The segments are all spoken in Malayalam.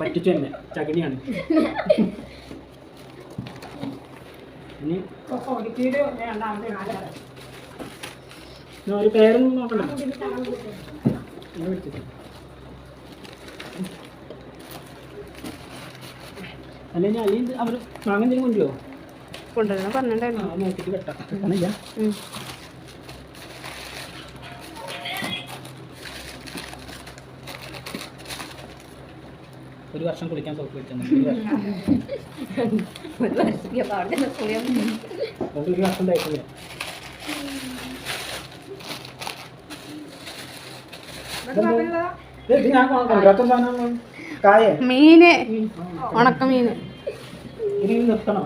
പറ്റിച്ചു തന്നെ. ചകിനിയാണ് ഇനി ഒരു പേരൊന്നും വിളിച്ചിട്ട്. അല്ലെങ്കിൽ അല്ലെങ്കിൽ അവർ എന്തെങ്കിലും കൊണ്ടുവോ കൊണ്ടുവരണം. പറഞ്ഞിട്ടുണ്ടായിരുന്നു. നോക്കിയിട്ട് വെട്ടാം. ഒരു വർഷം കുളിക്കാൻ സോപ്പ് വെച്ചാൽ ഒരു വർഷം. തയ്ക്കില്ല മീന്. ഉണക്ക മീന്. നിർത്തണം.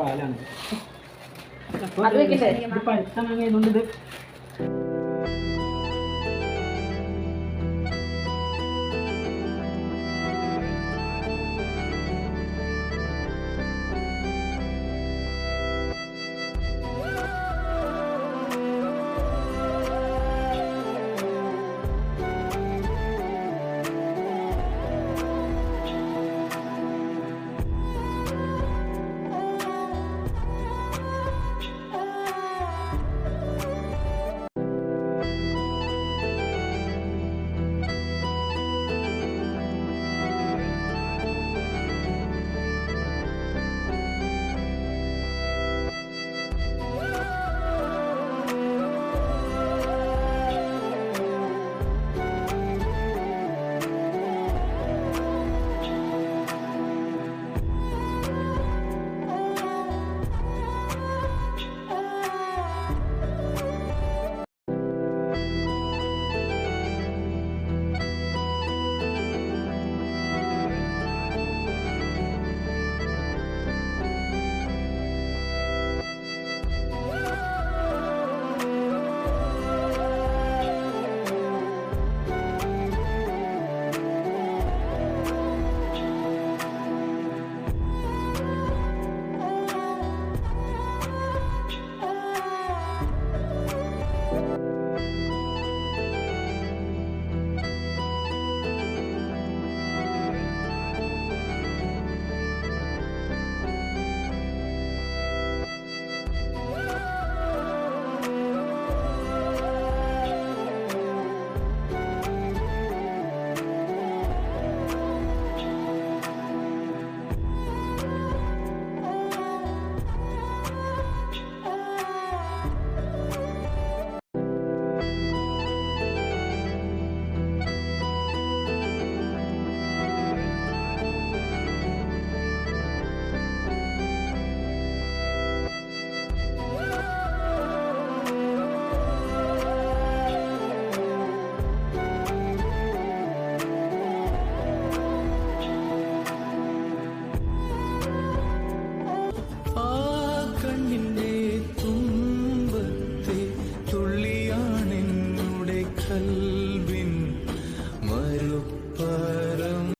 വാലാണ്. അത് വെക്കണ്ടേ? ഇത്